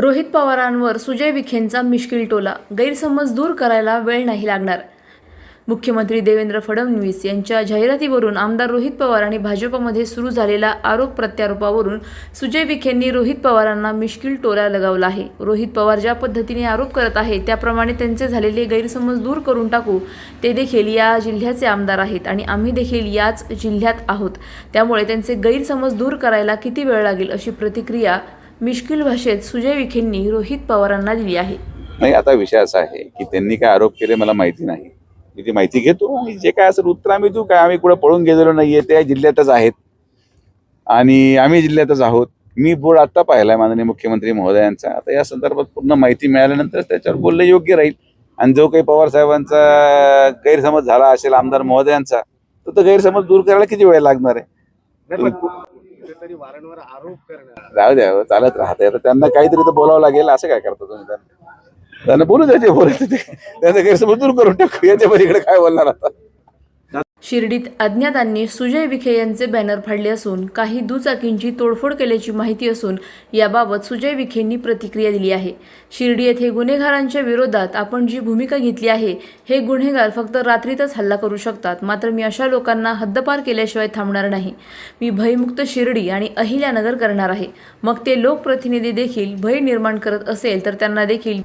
रोहित पवारांवर सुजय विखेंचा मिश्किल टोला. गैरसमज दूर करायला वेळ नाही लागणार. मुख्यमंत्री देवेंद्र फडणवीस यांच्या जाहिरातीवरून आमदार रोहित पवार आणि भाजपमध्ये सुरू झालेल्या आरोप प्रत्यारोपावरून सुजय विखेंनी रोहित पवारांना मिश्किल टोला लगावला आहे. रोहित पवार ज्या पद्धतीने आरोप करत आहे त्याप्रमाणे त्यांचे झालेले गैरसमज दूर करून टाकू ते देखील या जिल्ह्याचे आमदार आहेत आणि आम्ही देखील याच जिल्ह्यात आहोत. त्यामुळे त्यांचे गैरसमज दूर करायला किती वेळ लागेल अशी प्रतिक्रिया मिश्किल भाषेत सुजय विखेंनी रोहित पवारांना दिली आहे. नाही आता विषय असा आहे की त्यांनी काय आरोप केले मला माहिती नाही. मी ती माहिती घेतो आणि जे काय असेल उत्तर आम्ही देऊ काय आम्ही कुठे पळून गेलेलो नाहीये त्या जिल्ह्यातच आहेत. आणि आम्ही जिल्ह्यातच आहोत. मी बोर्ड आता पाहिलाय माननीय मुख्यमंत्री महोदयांचा. आता या संदर्भात पूर्ण माहिती मिळाल्यानंतर त्याच्यावर बोलणं योग्य राहील. आणि जो काही पवार साहेबांचा गैरसमज झाला असेल आमदार महोदयांचा तर तो गैरसमज दूर करायला किती वेळ लागणार आहे? कुठेतरी वारंवार आरोप करणं जाऊ द्या हो, चालत राहते. आता त्यांना काहीतरी तर बोलावं लागेल असं काय करता तुम्ही त्यांना? त्यांना बोलू द्यायचे जे बोलायचं ते. त्यांचा गैरसमज दूर करून टाकू याच्या पलीकडे काय बोलणार आता? शिर्डीत अज्ञातांनी सुजय विखे यांचे बॅनर फाडले असून काही दुचाकींची तोडफोड केल्याची माहिती असून याबाबत सुजय विखेंनी प्रतिक्रिया दिली आहे. शिर्डी येथे गुन्हेगारांच्या विरोधात आपण जी भूमिका घेतली आहे हे गुन्हेगार फक्त रात्रीतच हल्ला करू शकतात. मात्र मी अशा लोकांना हद्दपार केल्याशिवाय थांबणार नाही. मी भयमुक्त शिर्डी आणि अहिल्यानगर करणार आहे. मग ते लोकप्रतिनिधी देखील भय निर्माण करत असेल तर त्यांना देखील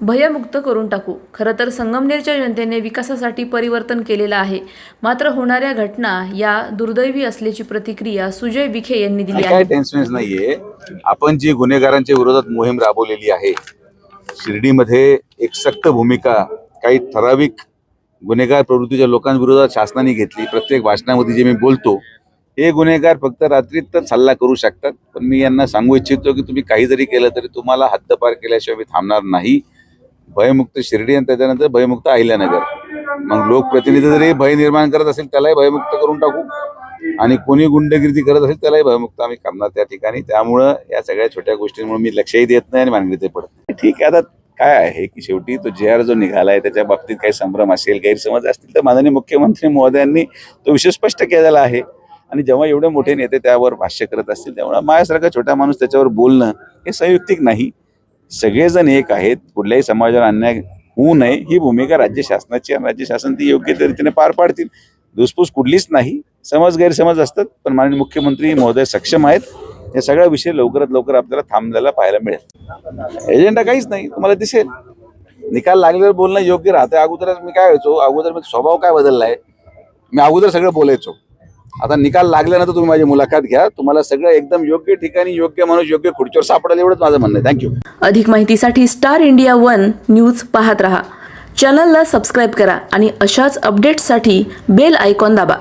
भयमुक्त करून टाकू. खरं तर संगमनेरच्या जनतेने विकासासाठी परिवर्तन केलेलं आहे. मात्र होणाऱ्या घटना या दुर्दैवी असल्याची प्रतिक्रिया सुजय विखे यांनी दिली काय आहे टेन्शनच नाहीये. आपण जी गुन्हेगारांच्या विरोधात मोहीम राबवलेली आहे शिर्डीमध्ये एक सक्त भूमिका काही ठराविक गुन्हेगार प्रवृत्तीच्या लोकांविरोधात शासनाने घेतली प्रत्येक भाषणामध्ये जे मी बोलतो हे गुन्हेगार फक्त रात्रीतच हल्ला करू शकतात पण मी यांना सांगू इच्छितो की तुम्ही काही जरी केलं तरी तुम्हाला हद्दपार केल्याशिवाय मी थांबणार नाही. भयमुक्त शिर्डी आणि त्याच्यानंतर भयमुक्त अहिल्यानगर. मग लोकप्रतिनिधी जरी भय निर्माण करत असेल त्यालाही भयमुक्त करून टाकू. आणि कोणी गुंडगिरी करत असेल त्यालाही भयमुक्त आम्ही करणार त्या ठिकाणी. त्यामुळं या सगळ्या छोट्या गोष्टींमुळे मी लक्षही देत नाही आणि मानगडीत पडत नाही. ठीक आहे आता काय आहे की शेवटी तो जे आर जो निघालाय त्याच्या बाबतीत काही संभ्रम असेल गैरसमज असतील तर माननीय मुख्यमंत्री महोदयांनी तो विषय स्पष्ट केलेला आहे. आणि जेव्हा एवढे मोठे नेते त्यावर भाष्य करत असतील त्यामुळे माझ्यासारखा छोटा माणूस त्याच्यावर बोलणं हे संयुक्तिक नाही. सगळेजण एक आहेत. कुठल्याही समाजावर अन्याय होऊ नये. ही भूमिका राज्य शासनाची आणि राज्य शासन ती योग्य रीतीने पार पाडतील. धुसफूस कुठलीच नाही. समज गैरसमज असतात पण माननीय मुख्यमंत्री महोदय सक्षम आहेत. हे सगळा विषय लवकरात लवकर आपल्याला थांबलेला पाहायला मिळेल. एजेंडा काहीच नाही. तुम्हाला दिसेल. निकाल लागल्यावर बोलणं योग्य राहतं. अगोदरच मी काय व्हायचो? अगोदर मी स्वभाव काय बदललाय? मी अगोदर सगळं बोलायचो. आता निकाल लागल्यानंतर तुम्ही माझी मुलाखत घ्या. तुम्हाला सगळं एकदम योग्य ठिकाणी योग्य माणूस योग्य खुर्चीवर सापडेल एवढंच माझं म्हणणं आहे. थँक्यू अधिक माहितीसाठी स्टार इंडिया वन न्यूज पाहत रहा. चॅनलला सबस्क्राईब करा आणि अशाच अपडेट्ससाठी बेल आयकॉन दाबा.